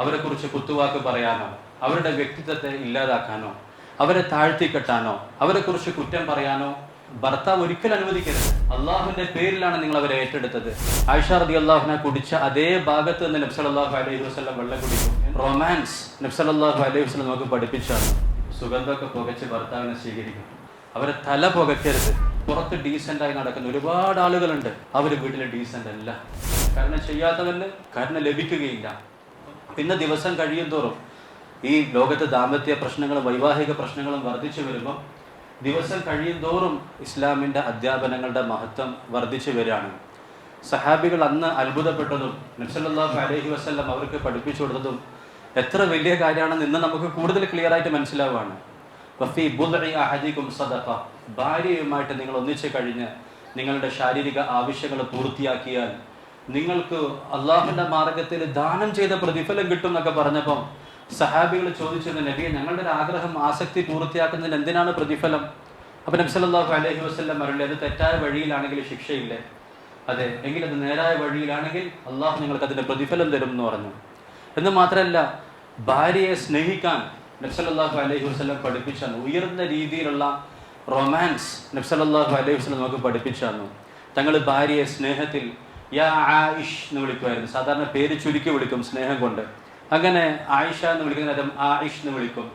അവരെക്കുറിച്ച് കുത്തുവാക്ക് പറയാനോ? അവരുടെ വ്യക്തിത്വത്തെ ഇല്ലാതാക്കാനോ? അവരെ താഴ്ത്തിക്കെട്ടാനോ? അവരെക്കുറിച്ച് കുറ്റം പറയാനോ? ഭർത്താവ് ഒരിക്കലും അനുവദിക്കരുത്. അള്ളാഹുവിന്റെ പേരിലാണ് നിങ്ങൾ അവരെ ഏറ്റെടുത്തത്. ആയിഷ റതി അള്ളാഹുനെ കുടിച്ച അതേ ഭാഗത്ത് നിന്ന് നബ്സലാഹു അലൈഹി വസ്ലം വെള്ളം കുടിക്കും റൊമാൻസ് നബ്സലാഹു അലൈഹി വസ്ലം നമുക്ക് പഠിപ്പിച്ചാണ്. സുഗന്ധമൊക്കെ പുകച്ച് ഭർത്താവിനെ സ്വീകരിക്കും. അവരെ തല പുകയ്ക്കരുത്. പുറത്ത് ഡീസന്റ് ആയി നടക്കുന്ന ഒരുപാട് ആളുകളുണ്ട്. അവർ വീട്ടിൽ ഡീസന്റ് അല്ല കരുണ ചെയ്യാത്തവന് കരുണ ലഭിക്കുകയില്ല. പിന്നെ ദിവസം കഴിയും തോറും ഈ ലോകത്തെ ദാമ്പത്യ പ്രശ്നങ്ങളും വൈവാഹിക പ്രശ്നങ്ങളും വർദ്ധിച്ചു വരുമ്പോൾ ദിവസം കഴിയും തോറും ഇസ്ലാമിന്റെ അധ്യാപനങ്ങളുടെ മഹത്വം വർദ്ധിച്ചു വരികയാണ്. സഹാബികൾ അന്ന് അത്ഭുതപ്പെട്ടതും നബ്സല്ലാഹു അലഹി വസ്ല്ലാം അവർക്ക് പഠിപ്പിച്ചു കൊടുത്തതും എത്ര വലിയ കാര്യമാണെന്ന് ഇന്ന് നമുക്ക് കൂടുതൽ ക്ലിയർ ആയിട്ട് മനസ്സിലാവുകയാണ് സദഖ. ഭാര്യയുമായിട്ട് നിങ്ങൾ ഒന്നിച്ചു കഴിഞ്ഞ് നിങ്ങളുടെ ശാരീരിക ആവശ്യങ്ങൾ പൂർത്തിയാക്കിയാൽ നിങ്ങൾക്ക് അള്ളാഹുന്റെ മാർഗത്തിൽ ദാനം ചെയ്ത പ്രതിഫലം കിട്ടും എന്നൊക്കെ പറഞ്ഞപ്പം സഹാബികൾ ചോദിച്ചത് നബിയെ ഞങ്ങളുടെ ഒരു ആഗ്രഹം ആസക്തി പൂർത്തിയാക്കുന്നതിന് എന്തിനാണ് പ്രതിഫലം? അപ്പൊ നബി സല്ലല്ലാഹു അലൈഹി വസല്ലം മറുപടി അത് തെറ്റായ വഴിയിലാണെങ്കിൽ ശിക്ഷയില്ലേ? അതെ എങ്കിൽ അത് നേരായ വഴിയിലാണെങ്കിൽ അള്ളാഹു നിങ്ങൾക്ക് അതിന്റെ പ്രതിഫലം തരും എന്ന് പറഞ്ഞു. എന്ന് മാത്രമല്ല ഭാര്യയെ സ്നേഹിക്കാൻ നബ്സല്ലാഹു അലഹി വസ്ലം പഠിപ്പിച്ചു ഉയർന്ന രീതിയിലുള്ള റൊമാൻസ് നബ്സല്ലാഹു അലൈഹി വസ്ലം നമുക്ക് പഠിപ്പിച്ചു തങ്ങൾ ഭാര്യയെ സ്നേഹത്തിൽ യാ ആയിഷ് എന്ന് വിളിക്കുമായിരുന്നു. സാധാരണ പേര് ചുരുക്കി വിളിക്കും സ്നേഹം കൊണ്ട്. അങ്ങനെ ആയിഷ എന്ന് വിളിക്കുന്ന നേരം ആയിഷ് എന്ന് വിളിക്കും.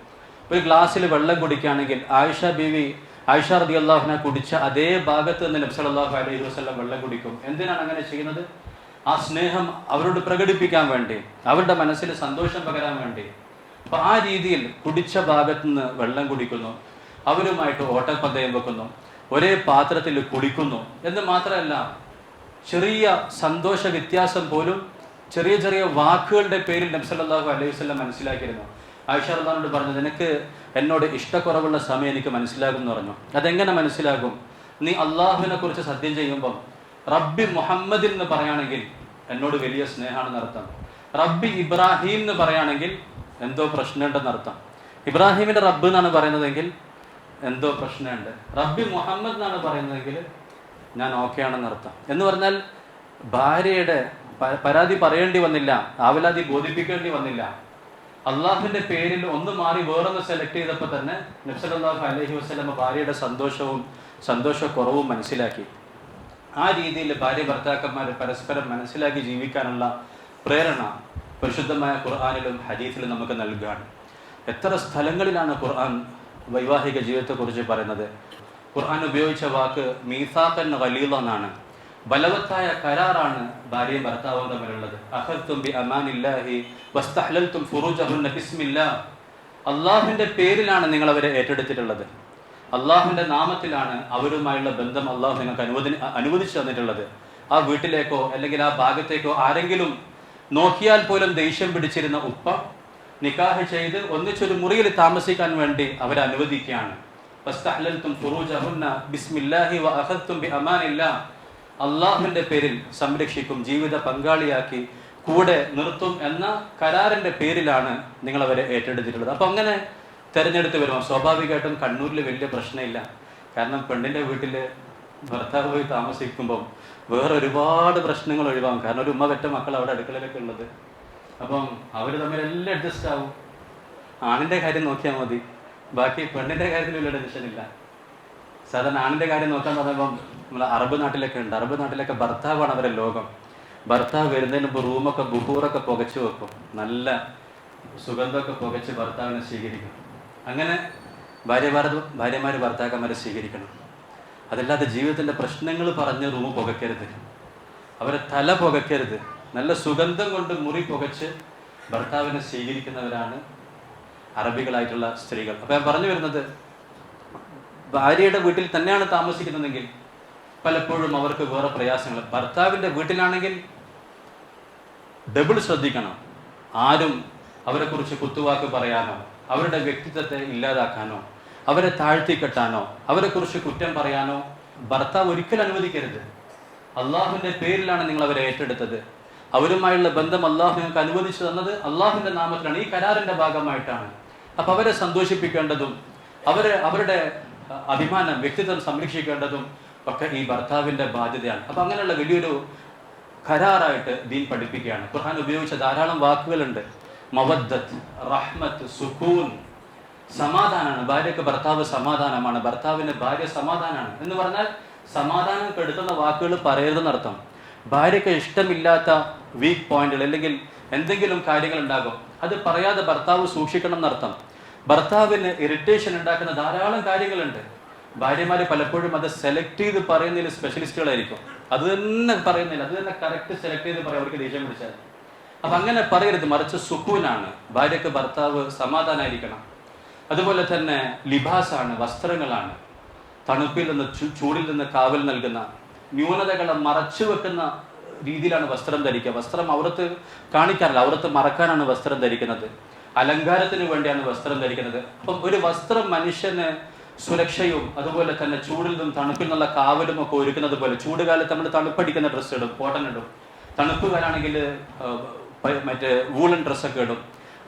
ഒരു ഗ്ലാസ്സിൽ വെള്ളം കുടിക്കുകയാണെങ്കിൽ ആയിഷ ബീവി ആയിഷ റതി അള്ളാഹുനെ കുടിച്ച അതേ ഭാഗത്ത് നിന്ന് നബ്സലല്ലാഹു അലൈഹി വസ്ലം വെള്ളം കുടിക്കും. എന്തിനാണ് അങ്ങനെ ചെയ്യുന്നത്? ആ സ്നേഹം അവരോട് പ്രകടിപ്പിക്കാൻ വേണ്ടി അവരുടെ മനസ്സിൽ സന്തോഷം പകരാൻ വേണ്ടി. അപ്പൊ ആ രീതിയിൽ കുടിച്ച ഭാഗത്ത് നിന്ന് വെള്ളം കുടിക്കുന്നു. അവരുമായിട്ട് ഓട്ടപ്പന്തയം വെക്കുന്നു. ഒരേ പാത്രത്തിൽ കുടിക്കുന്നു. എന്ന് മാത്രമല്ല ചെറിയ സന്തോഷ വ്യത്യാസം പോലും ചെറിയ ചെറിയ വാക്കുകളുടെ പേരിൽ നബ്സല്ലാഹു അലൈഹി വസ്ലം മനസ്സിലാക്കിയിരുന്നു. ആയിഷ അള്ളഹാനോട് പറഞ്ഞു നിനക്ക് എന്നോട് ഇഷ്ടക്കുറവുള്ള സമയം എനിക്ക് മനസ്സിലാകും എന്ന് പറഞ്ഞു. അതെങ്ങനെ മനസ്സിലാകും? നീ അള്ളാഹുവിനെ കുറിച്ച് സത്യം ചെയ്യുമ്പം റബ്ബി മുഹമ്മദ് എന്ന് പറയുകയാണെങ്കിൽ എന്നോട് വലിയ സ്നേഹമാണെന്ന് അർത്ഥം. റബ്ബി ഇബ്രാഹിം എന്ന് പറയുകയാണെങ്കിൽ എന്തോ പ്രശ്നമുണ്ടെന്ന് അർത്ഥം. ഇബ്രാഹിമിന്റെ റബ്ബ് എന്നാണ് പറയുന്നതെങ്കിൽ എന്തോ പ്രശ്നമുണ്ട്. റബ്ബി മുഹമ്മദ് എന്നാണ് പറയുന്നതെങ്കിൽ ഞാൻ ഓക്കെ ആണെന്ന് അർത്ഥം. എന്ന് പറഞ്ഞാൽ ഭാര്യയുടെ പരാതി പറയേണ്ടി വന്നില്ല ആവലാതി ബോധിപ്പിക്കേണ്ടി വന്നില്ല. അള്ളാഹുവിന്റെ പേരിൽ ഒന്ന് മാറി വേറൊന്ന് സെലക്ട് ചെയ്തപ്പോൾ തന്നെ നബ്സലാഹു അലഹി വസ്ലമ ഭാര്യയുടെ സന്തോഷവും സന്തോഷക്കുറവും മനസ്സിലാക്കി. ആ രീതിയിൽ ഭാര്യ ഭർത്താക്കന്മാർ പരസ്പരം മനസ്സിലാക്കി ജീവിക്കാനുള്ള പ്രേരണ പരിശുദ്ധമായ ഖുർആാനിലും ഹദീസിലും നമുക്ക് നൽകുകയാണ് എത്ര സ്ഥലങ്ങളിലാണ് ഖുർആൻ വൈവാഹിക ജീവിതത്തെക്കുറിച്ച് പറയുന്നത്? ഖുർആൻ ഉപയോഗിച്ച വാക്ക് മീസാഖ് എന്ന എന്നാണ്. ബലവത്തായ കരാറാണ് ഭാര്യയും ഭർത്താവും തമ്മിലുള്ളത്. അഹൽത്തും ബി അമാനില്ലാഹി വസ്തഹ്ലൽതും ഫുറൂജഹുന്ന ബിസ്മില്ലാ. അള്ളാഹുവിന്റെ പേരിലാണ് നിങ്ങൾ അവരെ ഏറ്റെടുത്തിട്ടുള്ളത്. അള്ളാഹുവിന്റെ നാമത്തിലാണ് അവരുമായുള്ള ബന്ധം അള്ളാഹു നിങ്ങൾക്ക് അനുവദി അനുവദിച്ചു തന്നിട്ടുള്ളത്. ആ വീട്ടിലേക്കോ അല്ലെങ്കിൽ ആ ഭാഗത്തേക്കോ ആരെങ്കിലും നോക്കിയാൽ പോലും ദേഷ്യം പിടിച്ചിരുന്ന ഉപ്പ നിക്കാഹ് ചെയ്ത് ഒന്നിച്ചൊരു മുറിയിൽ താമസിക്കാൻ വേണ്ടി അവരെ അനുവദിക്കുകയാണ്. ഫസ്തഹ്ലൽതും ഫുറൂജഹുന്ന ബിസ്മില്ലാഹി വഅഖദ്തും ബിഅമാനില്ലാ. അല്ലാഹുവിന്റെ പേരിൽ സംരക്ഷിക്കും ജീവിത പങ്കാളിയാക്കി കൂടെ നിർത്തും എന്ന കരാറിന്റെ പേരിലാണ് നിങ്ങൾ അവരെ ഏറ്റെടുത്തിട്ടുള്ളത്. അപ്പൊ അങ്ങനെ തെരഞ്ഞെടുത്ത് വരുമ്പോൾ സ്വാഭാവികമായിട്ടും കണ്ണൂരിൽ വലിയ പ്രശ്നമില്ല. കാരണം പെണ്ണിന്റെ വീട്ടിൽ ഭർത്താവ് പോയി താമസിക്കുമ്പോൾ വേറെ ഒരുപാട് പ്രശ്നങ്ങൾ ഒഴിവാകും. കാരണം ഒരു ഉമ്മ പെറ്റ മക്കൾ അവിടെ അടുക്കളയിലൊക്കെ ഉള്ളത്. അപ്പം അവർ തമ്മിൽ എല്ലാം അഡ്ജസ്റ്റ് ആവും. ആണിന്റെ കാര്യം നോക്കിയാൽ മതി. ബാക്കി പെണ്ണിന്റെ കാര്യത്തിൽ വലിയ ടെൻഷൻ ഇല്ല സാധാരണ ആണിന്റെ കാര്യം നോക്കാൻ പറയുമ്പോൾ നമ്മൾ അറബ് നാട്ടിലൊക്കെ ഉണ്ട്. അറബ് നാട്ടിലൊക്കെ ഭർത്താവാണ് അവരെ ലോകം. ഭർത്താവ് വരുന്നതിന് മുമ്പ് റൂമൊക്കെ ബുഹൂറൊക്കെ പുകച്ചു വെക്കും. നല്ല സുഗന്ധമൊക്കെ പുകച്ച് ഭർത്താവിനെ സ്വീകരിക്കും. അങ്ങനെ ഭാര്യമാർ ഭാര്യമാർ ഭർത്താക്കന്മാരെ സ്വീകരിക്കണം. അതല്ലാതെ ജീവിതത്തിന്റെ പ്രശ്നങ്ങൾ പറഞ്ഞ് റൂം പുകയ്ക്കരുത് അവരെ തല പുകയ്ക്കരുത് നല്ല സുഗന്ധം കൊണ്ട് മുറി പുകച്ച് ഭർത്താവിനെ സ്വീകരിക്കുന്നവരാണ് അറബികളായിട്ടുള്ള സ്ത്രീകൾ. അപ്പൊ ഞാൻ പറഞ്ഞു വരുന്നത് ഭാര്യയുടെ വീട്ടിൽ തന്നെയാണ് താമസിക്കുന്നതെങ്കിൽ പലപ്പോഴും അവർക്ക് വേറെ പ്രയാസങ്ങൾ. ഭർത്താവിന്റെ വീട്ടിലാണെങ്കിൽ ഡബിൾ ശ്രദ്ധിക്കണം. ആരും അവരെക്കുറിച്ച് കുത്തുവാക്ക് പറയാനോ അവരുടെ വ്യക്തിത്വത്തെ ഇല്ലാതാക്കാനോ അവരെ താഴ്ത്തിക്കെട്ടാനോ അവരെക്കുറിച്ച് കുറ്റം പറയാനോ ഭർത്താവ് ഒരിക്കലും അനുവദിക്കരുത്. അള്ളാഹുവിന്റെ പേരിലാണ് നിങ്ങൾ അവരെ ഏറ്റെടുത്തത്. അവരുമായുള്ള ബന്ധം അള്ളാഹു നിങ്ങൾക്ക് അനുവദിച്ചു തന്നത് അള്ളാഹുവിന്റെ നാമത്തിലാണ്. ഈ കരാറിന്റെ ഭാഗമായിട്ടാണ്. അപ്പൊ അവരെ സന്തോഷിപ്പിക്കേണ്ടതും അവരെ അവരുടെ അഭിമാനം വ്യക്തിത്വം സംരക്ഷിക്കേണ്ടതും ഒക്കെ ഈ ഭർത്താവിന്റെ ബാധ്യതയാണ്. അപ്പൊ അങ്ങനെയുള്ള വലിയൊരു കരാറായിട്ട് ദീൻ പഠിപ്പിക്കുകയാണ്. ഖുർഹാൻ ഉപയോഗിച്ച ധാരാളം വാക്കുകളുണ്ട്. മവദ്ദത്ത് റഹ്മത്ത് സുഖൂൻ. സമാധാനമാണ്. ഭാര്യക്ക് ഭർത്താവ് സമാധാനമാണ്. ഭർത്താവിന് ഭാര്യ സമാധാനമാണ്. എന്ന് പറഞ്ഞാൽ സമാധാനം കെടുത്തുന്ന വാക്കുകൾ പറയരുതെന്നർത്ഥം ഭാര്യക്ക് ഇഷ്ടമില്ലാത്ത വീക്ക് പോയിന്റുകൾ അല്ലെങ്കിൽ എന്തെങ്കിലും കാര്യങ്ങൾ ഉണ്ടാകും. അത് പറയാതെ ഭർത്താവ് സൂക്ഷിക്കണം എന്നർത്ഥം. ഭർത്താവിന് ഇറിറ്റേഷൻ ഉണ്ടാക്കുന്ന ധാരാളം കാര്യങ്ങളുണ്ട്. ഭാര്യമാര് പലപ്പോഴും അത് സെലക്ട് ചെയ്ത് പറയുന്നതിൽ സ്പെഷ്യലിസ്റ്റുകളായിരിക്കും അത് തന്നെ പറയുന്നില്ല അത് തന്നെ കറക്റ്റ് സെലക്ട് ചെയ്ത് പറയാം അവർക്ക് ദേഷ്യം പിടിച്ചാൽ. അപ്പൊ അങ്ങനെ പറയരുത് മറിച്ച് സുക്കൂനാണ്. ഭാര്യക്ക് ഭർത്താവ് സമാധാനായിരിക്കണം. അതുപോലെ തന്നെ ലിബാസാണ് വസ്ത്രങ്ങളാണ്. തണുപ്പിൽ നിന്ന് ചൂടിൽ നിന്ന് കാവൽ നൽകുന്ന ന്യൂനതകളെ മറച്ചു വെക്കുന്ന രീതിയിലാണ് വസ്ത്രം ധരിക്കുക. വസ്ത്രം അവരത്ത് കാണിക്കാറില്ല. അവരത്ത് മറക്കാനാണ് വസ്ത്രം ധരിക്കുന്നത്. അലങ്കാരത്തിന് വേണ്ടിയാണ് വസ്ത്രം ധരിക്കുന്നത്. അപ്പം ഒരു വസ്ത്രം മനുഷ്യന് സുരക്ഷയും അതുപോലെ തന്നെ ചൂടിൽ നിന്നും തണുപ്പിൽ നിന്നുള്ള കാവലും ഒക്കെ ഒരുക്കുന്നത് പോലെ ചൂടുകാലത്ത് നമ്മൾ തണുപ്പടിക്കുന്ന ഡ്രസ്സ് ഇടും കോട്ടൺ ഇടും. തണുപ്പ് കാലാണെങ്കിൽ മറ്റേ വൂളൻ ഡ്രസ്സൊക്കെ ഇടും.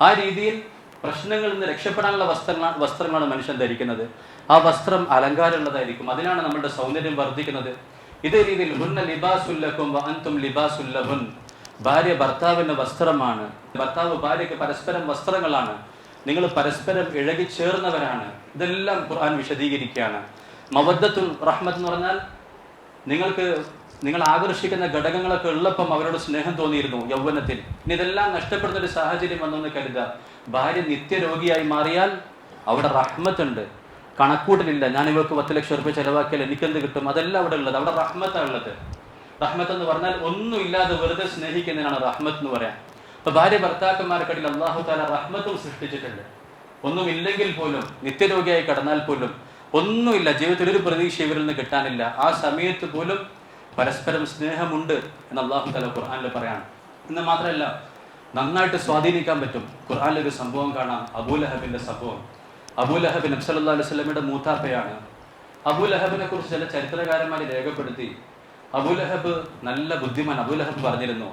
ആ രീതിയിൽ പ്രശ്നങ്ങളിൽ നിന്ന് രക്ഷപ്പെടാനുള്ള വസ്ത്രങ്ങളാണ് വസ്ത്രങ്ങളാണ് മനുഷ്യൻ ധരിക്കുന്നത്. ആ വസ്ത്രം അലങ്കാരമുള്ളതായിരിക്കും. അതിനാണ് നമ്മുടെ സൗന്ദര്യം വർദ്ധിക്കുന്നത്. ഇതേ രീതിയിൽ ഹുന്ന ലിബാസുല്ലക്കും അന്തും ലിബാസുല്ലഹുൻ ഭാര്യ ഭർത്താവിന്റെ വസ്ത്രമാണ്. ഭർത്താവ് ഭാര്യയ്ക്ക് പരസ്പരം വസ്ത്രങ്ങളാണ്. നിങ്ങൾ പരസ്പരം ഇഴകി ചേർന്നവരാണ് ഇതെല്ലാം ഖുർആൻ വിശദീകരിക്കുകയാണ്. മവദ്ദത്തുൽ റഹ്മത്ത് എന്ന് പറഞ്ഞാൽ നിങ്ങൾക്ക് നിങ്ങൾ ആകർഷിക്കുന്ന ഘടകങ്ങളൊക്കെ ഉള്ളപ്പം അവരോട് സ്നേഹം തോന്നിയിരുന്നു യൗവനത്തിൽ. ഇനി ഇതെല്ലാം നഷ്ടപ്പെടുന്ന ഒരു സാഹചര്യം വന്നെന്ന് കരുതുക. ഭാര്യ നിത്യരോഗിയായി മാറിയാൽ അവിടെ റഹ്മത്തുണ്ട്. കണക്കൂട്ടലില്ല. ഞാൻ ഇവർക്ക് പത്ത് ലക്ഷം റുപ്യ ചെലവാക്കിയാൽ എനിക്കെന്ത് കിട്ടും? അതെല്ലാം അവിടെ ഉള്ളത്. അവിടെ റഹ്മത്താണ് ഉള്ളത്. റഹ്മത്ത് എന്ന് പറഞ്ഞാൽ ഒന്നും ഇല്ലാതെ വെറുതെ സ്നേഹിക്കുന്നതിനാണ് റഹ്മത്ത് എന്ന് പറയാം അപ്പൊ ഭാര്യ ഭർത്താക്കന്മാർക്കിടയിൽ അള്ളാഹു താല റഹ്മത്തും സൃഷ്ടിച്ചിട്ടുണ്ട്. ഒന്നുമില്ലെങ്കിൽ പോലും നിത്യരോഗിയായി കടന്നാൽ പോലും ഒന്നുമില്ല. ജീവിതത്തിൽ ഒരു പ്രതീക്ഷ ഇവരിൽ നിന്ന് കിട്ടാനില്ല. ആ സമയത്ത് പോലും പരസ്പരം സ്നേഹമുണ്ട് എന്ന് അള്ളാഹു താല ഖുർആാനിൽ പറയാണ്. എന്ന് മാത്രമല്ല നന്നായിട്ട് സ്വാധീനിക്കാൻ പറ്റും. ഖുർആാനിലൊരു സംഭവം കാണാം. അബൂലഹബിന്റെ സംഭവം. അബൂലഹബ് നബ്സല്ലാ അലൈഹി മൂത്താപ്പയാണ്. അബൂലഹബിനെ കുറിച്ച് ചില ചരിത്രകാരന്മാർ രേഖപ്പെടുത്തി. അബുലഹബ് നല്ല ബുദ്ധിമാൻ അബുലഹബ് പറഞ്ഞിരുന്നു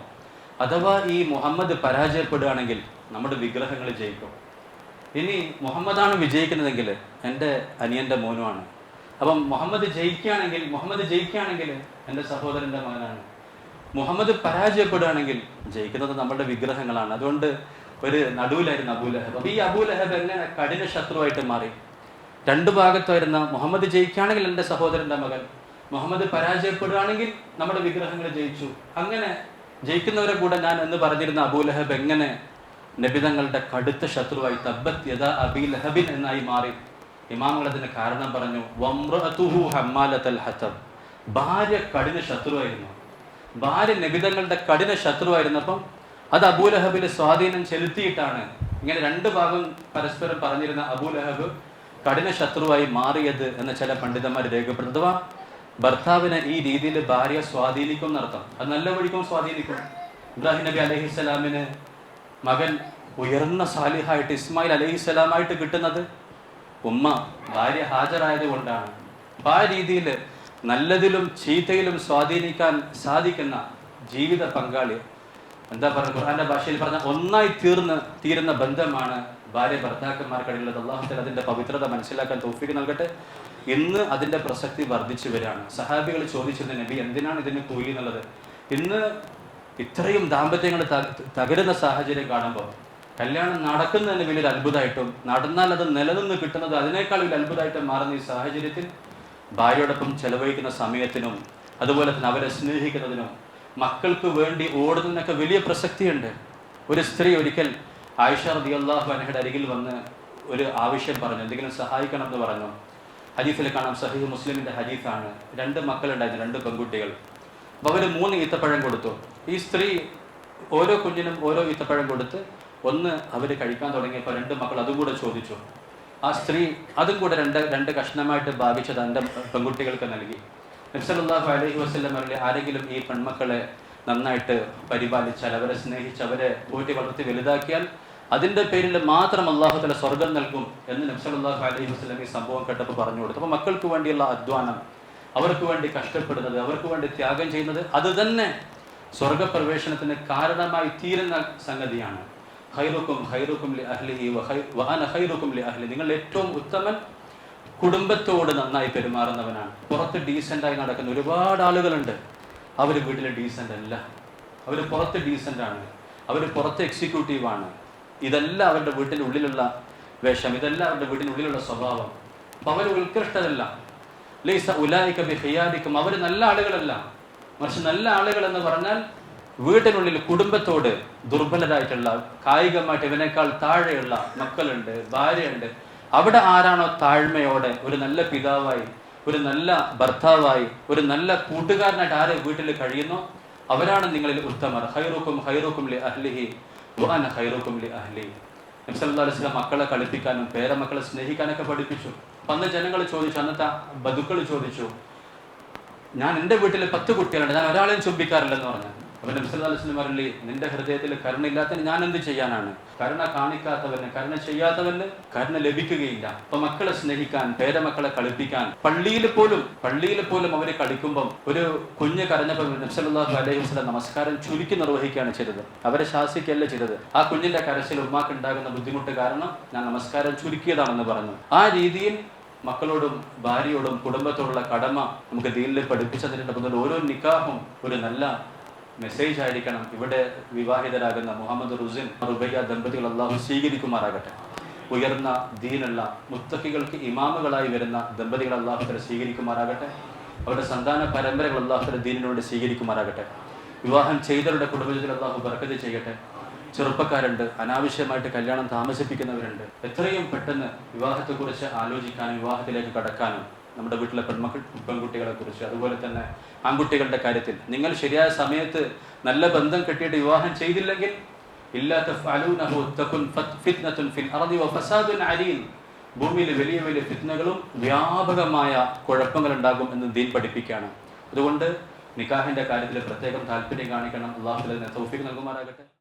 അഥവാ ഈ മുഹമ്മദ് പരാജയപ്പെടുകയാണെങ്കിൽ നമ്മുടെ വിഗ്രഹങ്ങൾ ജയിക്കും. ഇനി മുഹമ്മദാണ് വിജയിക്കുന്നതെങ്കിൽ എന്റെ അനിയന്റെ മോനുമാണ്. അപ്പം മുഹമ്മദ് ജയിക്കുകയാണെങ്കിൽ മുഹമ്മദ് ജയിക്കുകയാണെങ്കിൽ എന്റെ സഹോദരന്റെ മകനാണ്. മുഹമ്മദ് പരാജയപ്പെടുകയാണെങ്കിൽ ജയിക്കുന്നത് നമ്മുടെ വിഗ്രഹങ്ങളാണ്. അതുകൊണ്ട് ഒരു നടുവിലായിരുന്നു അബൂലഹബ് അപ്പൊ ഈ അബൂലഹബ് എന്നെ കഠിന ശത്രുവായിട്ട് മാറി. രണ്ടു ഭാഗത്തായിരുന്ന മുഹമ്മദ് ജയിക്കുകയാണെങ്കിൽ എന്റെ സഹോദരന്റെ മകൻ. മുഹമ്മദ് പരാജയപ്പെടുകയാണെങ്കിൽ നമ്മുടെ വിഗ്രഹങ്ങൾ ജയിച്ചു. അങ്ങനെ ജയിക്കുന്നവരെ കൂടെ ഞാൻ എന്ന് പറഞ്ഞിരുന്ന അബൂലഹബ് എങ്ങനെ നബിതങ്ങളുടെ കടുത്ത ശത്രുവായി തബ്ബത്ത് യഥാ അബി ലഹബിൻ എന്നായി മാറി. ഇമാമുകൾ അതിന് കാരണം പറഞ്ഞു ഭാര്യ കഠിന ശത്രുവായിരുന്നു. ഭാര്യ നബിതങ്ങളുടെ കഠിന ശത്രുവായിരുന്നപ്പം അത് അബൂലഹബിൽ സ്വാധീനം ചെലുത്തിയിട്ടാണ് ഇങ്ങനെ രണ്ട് ഭാഗം പരസ്പരം പറഞ്ഞിരുന്ന അബൂലഹബ് കഠിന ശത്രുവായി മാറിയത് എന്ന ചില പണ്ഡിതന്മാർ രേഖപ്പെടുത്തുക ഭർത്താവിനെ ഈ രീതിയിൽ ഭാര്യ സ്വാധീനിക്കും എന്നർത്ഥം. അത് നല്ല വഴിക്കും സ്വാധീനിക്കും. ഇബ്രാഹിം നബി അലഹിസ്സലാമിന് മകൻ ഉയർന്ന സാലിഹായിട്ട് ഇസ്മായിൽ അലഹിസ്സലാമായിട്ട് കിട്ടുന്നത് ഉമ്മ ഭാര്യ ഹാജരായത് കൊണ്ടാണ് ആ രീതിയിൽ നല്ലതിലും ചീത്തയിലും സ്വാധീനിക്കാൻ സാധിക്കുന്ന ജീവിത പങ്കാളി എന്താ പറയുക ഖുർആന്റെ ഭാഷയിൽ പറഞ്ഞ ഒന്നായി തീർന്ന് തീരുന്ന ബന്ധമാണ് ഭാര്യ ഭർത്താക്കന്മാർക്കിടയിലുള്ളത്. അള്ളാഹുത്തൽ അതിന്റെ പവിത്രത മനസ്സിലാക്കാൻ തോഫിക്ക് നൽകട്ടെ. ഇന്ന് അതിന്റെ പ്രസക്തി വർദ്ധിച്ചു വരികയാണ്. സഹാബികൾ ചോദിച്ചിരുന്ന നബി എന്തിനാണ് ഇതിന് കൂലി എന്നുള്ളത്? ഇന്ന് ഇത്രയും ദാമ്പത്യങ്ങൾ തകരുന്ന സാഹചര്യം കാണുമ്പോൾ കല്യാണം നടക്കുന്നതിന് വലിയൊരു അത്ഭുതമായിട്ടും നടന്നാൽ അത് നിലനിന്ന് കിട്ടുന്നത് അതിനേക്കാൾ വലിയ അത്ഭുതമായിട്ട് മാറുന്ന ഈ സാഹചര്യത്തിൽ ഭാര്യയോടൊപ്പം ചെലവഴിക്കുന്ന സമയത്തിനും അതുപോലെ തന്നെ അവരെ സ്നേഹിക്കുന്നതിനും മക്കൾക്ക് വേണ്ടി ഓടുന്നതിനൊക്കെ വലിയ പ്രസക്തിയുണ്ട്. ഒരു സ്ത്രീ ഒരിക്കൽ ആയിഷ റതി അള്ളാഹു അനഹയുടെ അരികിൽ വന്ന് ഒരു ആവശ്യം പറഞ്ഞു. എന്തെങ്കിലും സഹായിക്കണം എന്ന് പറഞ്ഞു. ഹദീഫിൽ കാണാം സഹീദ് മുസ്ലിമിന്റെ ഹദീഫാണ് രണ്ട് മക്കളുണ്ടായിരുന്നു രണ്ട് പെൺകുട്ടികൾ. അപ്പോൾ അവർ മൂന്ന് ഈത്തപ്പഴം കൊടുത്തു. ഈ സ്ത്രീ ഓരോ കുഞ്ഞിനും ഓരോ ഈത്തപ്പഴം കൊടുത്ത് ഒന്ന് അവർ കഴിക്കാൻ തുടങ്ങിയപ്പോൾ രണ്ട് മക്കൾ അതും കൂടെ ചോദിച്ചു. ആ സ്ത്രീ അതും കൂടെ രണ്ട് രണ്ട് കഷ്ണമായിട്ട് ഭാവിച്ചത് എന്റെ പെൺകുട്ടികൾക്ക് നൽകി. നബ്സല്ലാഹു അലൈഹി വസ്ലം അവരുടെ ആരെങ്കിലും ഈ പെൺമക്കളെ നന്നായിട്ട് പരിപാലിച്ചാൽ അവരെ സ്നേഹിച്ച് അവരെ പോറ്റി വളർത്തി വലുതാക്കിയാൽ അതിന്റെ പേരിൽ മാത്രം അള്ളാഹു തല സ്വർഗം നൽകും എന്ന് നബ്സല്ലാഹു അലൈഹി വസ്ലം ഈ സംഭവം കേട്ടപ്പോൾ പറഞ്ഞു കൊടുത്തു. അപ്പോൾ മക്കൾക്ക് വേണ്ടിയുള്ള അധ്വാനം അവർക്ക് വേണ്ടി കഷ്ടപ്പെടുന്നത് അവർക്ക് വേണ്ടി ത്യാഗം ചെയ്യുന്നത് അത് തന്നെ സ്വർഗപ്രവേശനത്തിന് കാരണമായി തീരുന്ന സംഗതിയാണ്. ഹൈറുക്കും ഹൈറുക്കും ലി അഹ്ലി വഹൈ- വഹാൻ ഹൈറുക്കും ലി അഹ്ലി നിങ്ങൾ ഏറ്റവും ഉത്തമൻ കുടുംബത്തോട് നന്നായി പെരുമാറുന്നവനാണ്. പുറത്ത് ഡീസന്റായി നടക്കുന്ന ഒരുപാട് ആളുകളുണ്ട്. അവർ വീട്ടിൽ ഡീസന്റ് അല്ല. അവർ പുറത്ത് ഡീസന്റ് ആണ്. അവർ പുറത്ത് എക്സിക്യൂട്ടീവാണ് ഇതെല്ലാം അവരുടെ വീട്ടിന്റെ ഉള്ളിലുള്ള വേഷം. ഇതെല്ലാം അവരുടെ വീട്ടിനുള്ളിലുള്ള സ്വഭാവം. അപ്പം അവർ ഉത്കൃഷ്ടതല്ല ലൈസ ഉലായിക്ക ബിഹിയാദിക്കും അവർ നല്ല ആളുകളല്ല. മറിച്ച് നല്ല ആളുകൾ എന്ന് പറഞ്ഞാൽ വീട്ടിനുള്ളിൽ കുടുംബത്തോട് ദുർബലരായിട്ടുള്ള കായികമായിട്ട് ഇവനേക്കാൾ താഴെയുള്ള മക്കളുണ്ട് ഭാര്യയുണ്ട്. അവിടെ ആരാണോ താഴ്മയോടെ ഒരു നല്ല പിതാവായി ഒരു നല്ല ഭർത്താവായി ഒരു നല്ല കൂട്ടുകാരനായിട്ട് ആരെ വീട്ടിൽ കഴിയുന്നോ? അവരാണ് നിങ്ങളിൽ ഉത്തമർ. ഹൈറുക്കും ഹൈറുക്കും ലി അഹ്ലിഹി ഖുർആൻ ഹൈറുക്കും ലി അഹ്ലി. നബി മക്കളെ കളിപ്പിക്കാനും പേരമക്കളെ സ്നേഹിക്കാനൊക്കെ പഠിപ്പിച്ചു. അന്ന് ജനങ്ങൾ ചോദിച്ചു അന്നത്തെ ബന്ധുക്കൾ ചോദിച്ചു ഞാൻ എന്റെ വീട്ടിൽ പത്ത് കുട്ടികളുണ്ട് ഞാൻ ഒരാളെയും ചുംബിക്കാറില്ലെന്ന് പറഞ്ഞു. അപ്പൊ നബി സല്ലല്ലാഹു അലൈഹി പറഞ്ഞില്ലേ നിന്റെ ഹൃദയത്തിൽ കരുണയില്ലാത്തതിന് ഞാൻ എന്ത് ചെയ്യാനാണ്? കരുണ കാണിക്കാത്തവന് കരുണ ചെയ്യാത്തവന് കരുണ ലഭിക്കുകയില്ല. അപ്പൊ മക്കളെ സ്നേഹിക്കാൻ പേരമക്കളെ കളിപ്പിക്കാൻ പള്ളിയിൽ പോലും പള്ളിയിൽ പോലും അവരെ കളിക്കുമ്പം ഒരു കുഞ്ഞ് കരഞ്ഞപ്പോൾ നബി സല്ലല്ലാഹു അലൈഹി വസ്ലം നമസ്കാരം ചുരുക്കി നിർവഹിക്കുകയാണ് ചെയ്തത്. അവരെ ശാസിക്കുകയല്ല ചെയ്തത്. ആ കുഞ്ഞിന്റെ കരച്ചിൽ ഉമ്മാക്ക് ഉണ്ടാകുന്ന ബുദ്ധിമുട്ട് കാരണം ഞാൻ നമസ്കാരം ചുരുക്കിയതാണെന്ന് പറഞ്ഞു. ആ രീതിയിൽ മക്കളോടും ഭാര്യയോടും കുടുംബത്തോടുള്ള കടമ നമുക്ക് ദീനിൽ പഠിപ്പിച്ചു തന്നിട്ടുണ്ട് ഓരോ നിക്കാഹും ഒരു നല്ല മെസ്സേജ് ആയിരിക്കണം. ഇവിടെ വിവാഹിതരാകുന്ന മുഹമ്മദ് റുസിൻ റുബയ്യ ദമ്പതികൾ അള്ളാഹു സ്വീകരിക്കുമാറാകട്ടെ. ഉയർന്ന ദീനുള്ള മുത്തഖികൾക്ക് ഇമാമുകളായി വരുന്ന ദമ്പതികൾ അള്ളാഹുത്തല സ്വീകരിക്കുമാറാകട്ടെ. അവരുടെ സന്താന പരമ്പരകൾ അള്ളാഹുത്തല ദീനിനോട് സ്വീകരിക്കുമാറാകട്ടെ. വിവാഹം ചെയ്തവരുടെ കുടുംബത്തിൽ അള്ളാഹു ബർക്കത്ത് ചെയ്യട്ടെ. ചെറുപ്പക്കാരുണ്ട് അനാവശ്യമായിട്ട് കല്യാണം താമസിപ്പിക്കുന്നവരുണ്ട്. എത്രയും പെട്ടെന്ന് വിവാഹത്തെക്കുറിച്ച് ആലോചിക്കാനും വിവാഹത്തിലേക്ക് കടക്കാനും നമ്മുടെ വീട്ടിലെ പെൺമക്കൾ പെൺകുട്ടികളെ കുറിച്ച് അതുപോലെ തന്നെ ആൺകുട്ടികളുടെ കാര്യത്തിൽ. നിങ്ങൾ ശരിയായ സമയത്ത് നല്ല ബന്ധം കെട്ടിയിട്ട് വിവാഹം ചെയ്തില്ലെങ്കിൽ ഭൂമിയിൽ വലിയ വലിയ ഫിത്നകളും വ്യാപകമായ കുഴപ്പങ്ങൾ ഉണ്ടാകും എന്ന് ദീൻ പഠിപ്പിക്കുകയാണ്. അതുകൊണ്ട് നിക്കാഹിന്റെ കാര്യത്തിൽ പ്രത്യേകം താല്പര്യം കാണിക്കണം. അള്ളാഹുലെ തൗഫീഖ് നൽകുമാറാകട്ടെ.